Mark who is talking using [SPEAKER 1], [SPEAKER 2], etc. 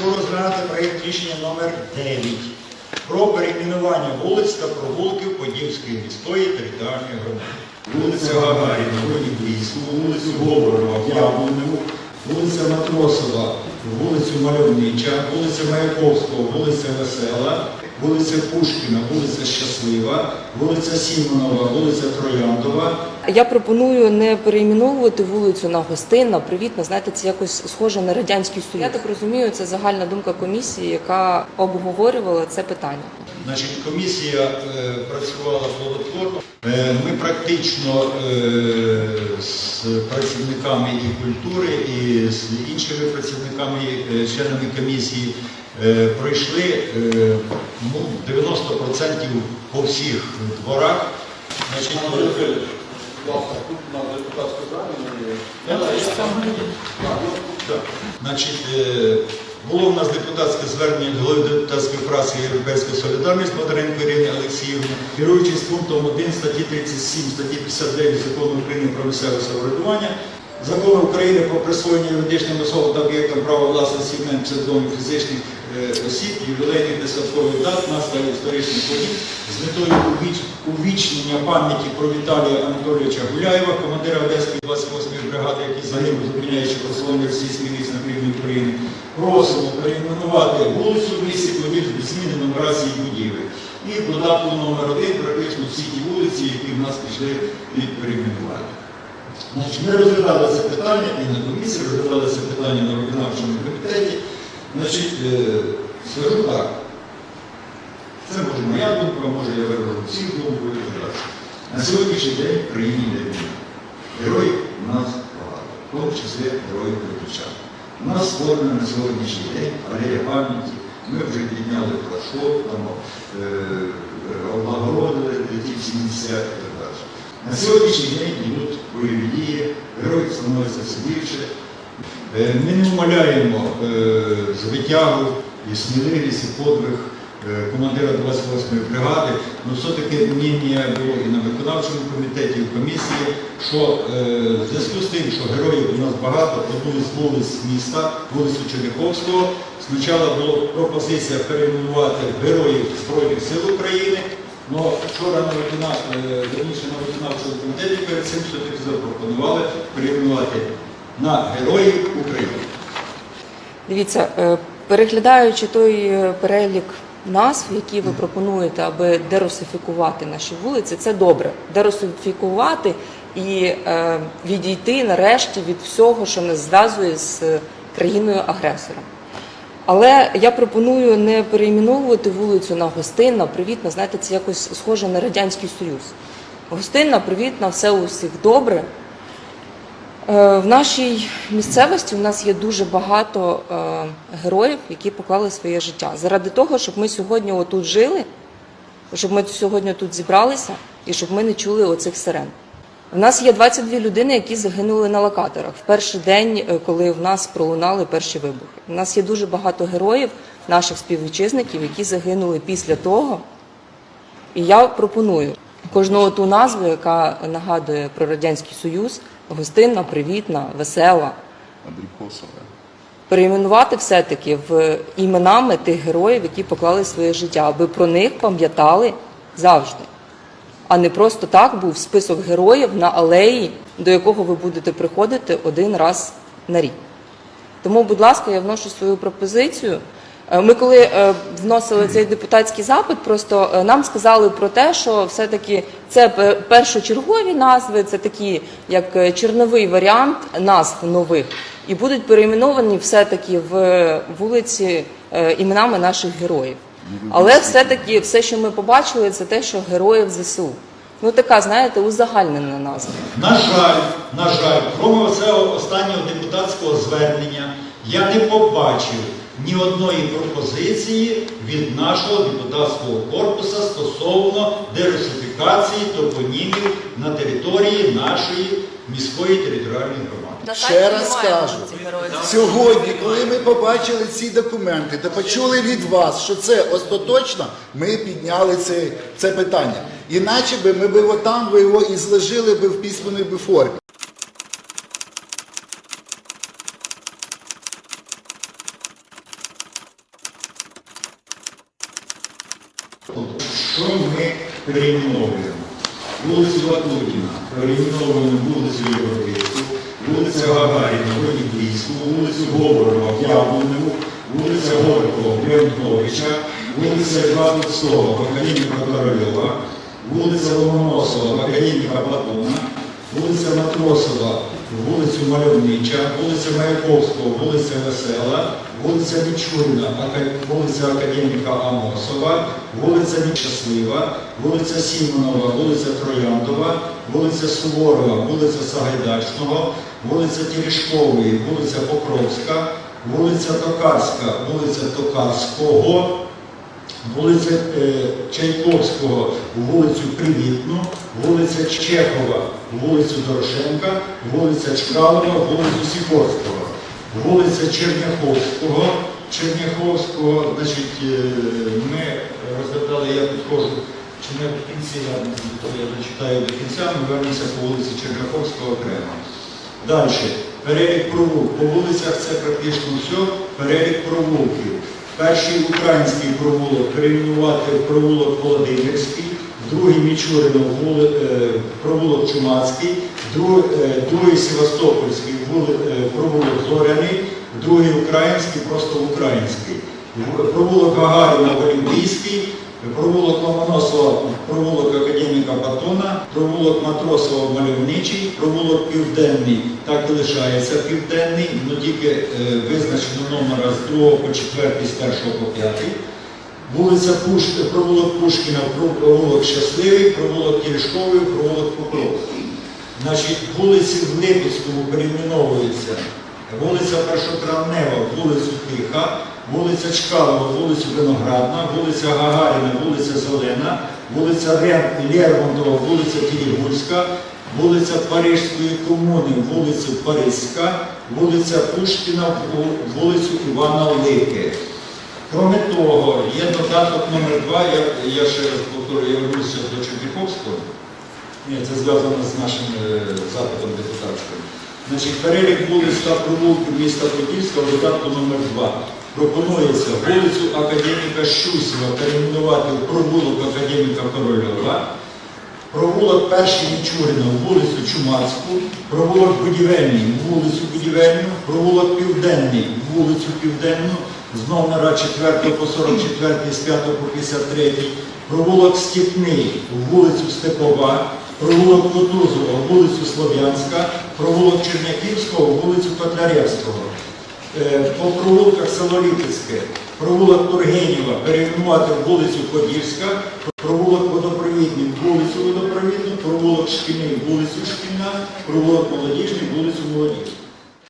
[SPEAKER 1] Прошу розглянути проєкт рішення номер 9 про перейменування вулиць та провулків Подільської міської територіальної громади. Вулиця Гагаріна, Бронівську, вулицю Говорова, Яблуневу, вулиця Матросова, вулицю Мальовнича, вулиця Маяковського, вулиця Весела, вулиця Пушкіна, вулиця Щаслива, вулиця Сімонова, вулиця Трояндова,
[SPEAKER 2] Я пропоную не перейменовувати вулицю на гостинна, привітна. Знаєте, це якось схоже на радянський союз. Я так розумію, це загальна думка комісії, яка обговорювала це питання.
[SPEAKER 1] Значить, комісія е, працювала плодотворно. Е, ми практично е, з працівниками і культури, і з іншими працівниками, членами комісії пройшли ну, 90% по всіх дворах. Значить, Значить, е, було в нас депутатське звернення голови депутатської фракції Європейська Солідарність Бондаренко Ірини Олексіївни, керуючись пунктом 1 статті 37, статті 59 Закону України про місцеве самоврядування, Закону України про присвоєння юридичним особам та об'єктам права власності імен псевдонів фізичних е, осіб, ювілейних та святкових дат, назва історичних подій з метою увічнення пам'яті про Віталія Анатолійовича Гуляєва, командира Одеської 28-ї бригади, який загинув, зупиняючи просування російських військ на півдні України, просимо перейменувати вулицю в місті без зміни нумерації будівель. І в додатку номер один практично всі ті вулиці, які в нас пішли від. Значить, ми розглядали це питання і на комісії, розглядали це питання на виконавчому комітеті. Значить, е, скажу так, це може моя думка, може я виражу всіх думку і так далі. На сьогоднішній день в країні йде війна. Героїв у нас багато, в тому числі героїв Кричан. У нас створена на сьогоднішній день алея пам'яті. Ми вже підняли флажок, е, облагородили ті всі місця. На сьогоднішній день йдуть бойові дії, героїв становиться все більше. Е, Ми не умаляємо е, звитягу і сміливість, і подвиг е, командира 28-ї бригади, але все-таки мнення було і на виконавчому комітеті, і в комісії, що в зв'язку з тим, що героїв у нас багато, одну з вулиць міста, вулицю Черняховського, спочатку була пропозиція перейменувати героїв Збройних сил України, але вчора на виконав- е, верніше на виконавчому комітеті перед цим все-таки запропонували перейменувати на героїв України.
[SPEAKER 2] Дивіться, е, переглядаючи той е, перелік назв, які ви пропонуєте, аби дерусифікувати наші вулиці, це добре. Дерусифікувати і відійти нарешті від всього, що нас зв'язує з країною агресором. Але я пропоную не перейменовувати вулицю на гостинна, привітна. Знаєте, це якось схоже на радянський союз. Гостинна, привітна, все у всіх добре. Е, В нашій місцевості у нас є дуже багато е, героїв, які поклали своє життя заради того, щоб ми сьогодні отут жили, щоб ми сьогодні тут зібралися і щоб ми не чули оцих сирен. У нас є 22 людини, які загинули на локаторах в перший день, е, коли в нас пролунали перші вибухи. У нас є дуже багато героїв, наших співвітчизників, які загинули після того. І я пропоную кожного ту назву, яка нагадує про Радянський Союз, гостинна, привітна, весела,
[SPEAKER 3] Абрикосове.
[SPEAKER 2] перейменувати все-таки в іменами тих героїв, які поклали своє життя, аби про них пам'ятали завжди. А не просто так був список героїв на алеї, до якого ви будете приходити один раз на рік. Тому, будь ласка, я вношу свою пропозицію. Е, Ми коли е, вносили цей депутатський запит, просто е, нам сказали про те, що все-таки це першочергові назви, це такі як черновий варіант назв нових, і будуть перейменовані все-таки в вулиці іменами наших героїв. Але все-таки все, що ми побачили, це те, що героїв ЗСУ. Ну така, знаєте, узагальнена назва.
[SPEAKER 1] На жаль, на жаль, крім цього останнього депутатського звернення, я не побачив ні одної пропозиції від нашого депутатського корпуса стосовно дерусифікації топонімів на території нашої міської територіальної громади.
[SPEAKER 4] Ще раз кажу, сьогодні, коли ми побачили ці документи та почули від вас, що це остаточно, ми підняли це, це питання. Іначе би ми б його там би його і зложили би в письменній би формі.
[SPEAKER 1] Що ми перейменовуємо? Вулицю Ватутіна, перейменовуємо вулицю Європейську, вулиця Гагаріна, Олімпійську, вулицю Говорова, Яблуневу, вулиця Горького, в Леонтовича, вулиця Толстого, академіка Корольова, вулиця Ломоносова, академіка Платона, вулиця Матросова, вулицю Мальовнича, вулиця Маяковського, вулиця Весела, вулиця Мічурина, вулиця Академіка Амосова, вулиця Нещаслива, вулиця Сімонова, вулиця Трояндова, вулиця Суворова, вулиця Сагайдачного, вулиця Терешкової, вулиця Покровська, вулиця Токарська, вулиця Токарського, вулиця е, Чайковського, вулицю Привітну, вулиця Чехова, вулицю Дорошенка, вулиця Чкалова, вулицю Сікорського, вулиця Черняховського. Черняховського, значить, е, ми розглядали, я підходжу, чи не в кінці, я, дочитаю до кінця, ми вернемося по вулиці Черняховського окремо. Далі. Перелік провулків. По вулицях це практично все. Перелік провулків. Перший український провулок перейменувати в провулок Володимирський, другий Мічуринов е, провулок Чумацький, е, другий Севастопольський е, провулок Зоряний, другий український, просто український. Провулок Гагаріна Олімпійський, провулок Ломоносова, провулок академіка Батона, провулок Матросова Мальовничий, провулок Південний, так і лишається Південний, але тільки е, визначено номера з 2 по 4, з 1 по 5. Вулиця Пуш... провулок Пушкіна, провулок Щасливий, провулок Терешковий, провулок Покровський. Значить, вулиці в Липецькому перейменовуються. Вулиця Першотравнева, вулицю Тиха, вулиця Чкалова, вулицю Виноградна, вулиця Гагаріна, вулиця Зелена, вулиця Лермонтова, вулиця Тірігульська, вулиця Парижської комуни, вулиця Паризька, вулиця Пушкіна, ву- вулицю Івана Лики. Кроме того, є додаток номер 2 я, я ще раз повторюю, я вернуся до Черніховського. Ні, це зв'язано з нашим е, запитом депутатським. Значить, перелік вулиць та провулків міста Подільська в додатку номер 2 Пропонується вулицю Академіка Щусєва перейменувати в провулок Академіка Корольова, провулок Перший Мічурина, вулицю Чумацьку, провулок Будівельний, вулицю Будівельну, провулок Південний, вулицю Південну, з номера 4 по 44, з 5 по 53, провулок Степний, вулицю Степова, провулок Кутузова, вулицю Слов'янська, провулок Черняхівського, вулицю Котляревського. Е, По провулках село Липецьке, провулок Тургенєва перейменувати вулицю Подільська, провулок Водопровідний, вулицю Водопровідну, провулок Шкільний, вулицю Шкільна, провулок Молодіжний, вулицю Молодіжну.